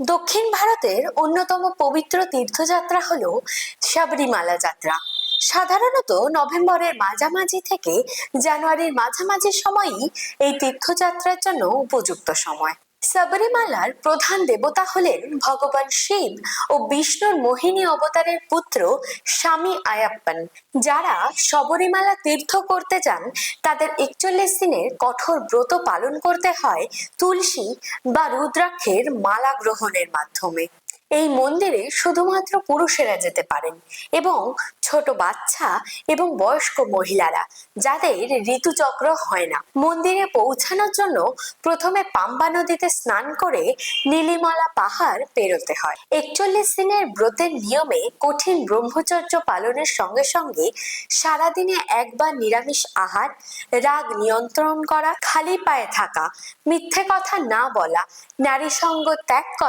দক্ষিণ ভারতের অন্যতম পবিত্র তীর্থযাত্রা হল সাবরিমালা যাত্রা। সাধারণত নভেম্বরের মাঝামাঝি থেকে জানুয়ারির মাঝামাঝি সময়ই এই তীর্থযাত্রার জন্য উপযুক্ত সময়। সাবরীমালার প্রধান দেবতা হলেন ভগবান শিব ও বিষ্ণুর মোহিনী অবতারের পুত্র স্বামী আয়াপ্পান। যারা শবরীমালা তীর্থ করতে যান, তাদের একচল্লিশ দিনের কঠোর ব্রত পালন করতে হয় তুলসী বা রুদ্রাক্ষের মালা গ্রহণের মাধ্যমে। এই মন্দিরে শুধুমাত্র পুরুষেরা যেতে পারেন এবং ছোট বাচ্চা এবং বয়স্ক মহিলারা, যাদের ঋতুচক্র হয় না। মন্দিরে পৌঁছানোর জন্য প্রথমে পাম্বা নদীতে স্নান করে নীলিমলা পাহাড় পেরোতে হয়। একচল্লিশ দিনের ব্রতের নিয়মে কঠিন ব্রহ্মচর্য পালনের সঙ্গে সঙ্গে সারাদিনে একবার নিরামিষ আহার, রাগ নিয়ন্ত্রণ করা, খালি পায়ে থাকা, মিথ্যে কথা না বলা, নারী সঙ্গ ত্যাগ করা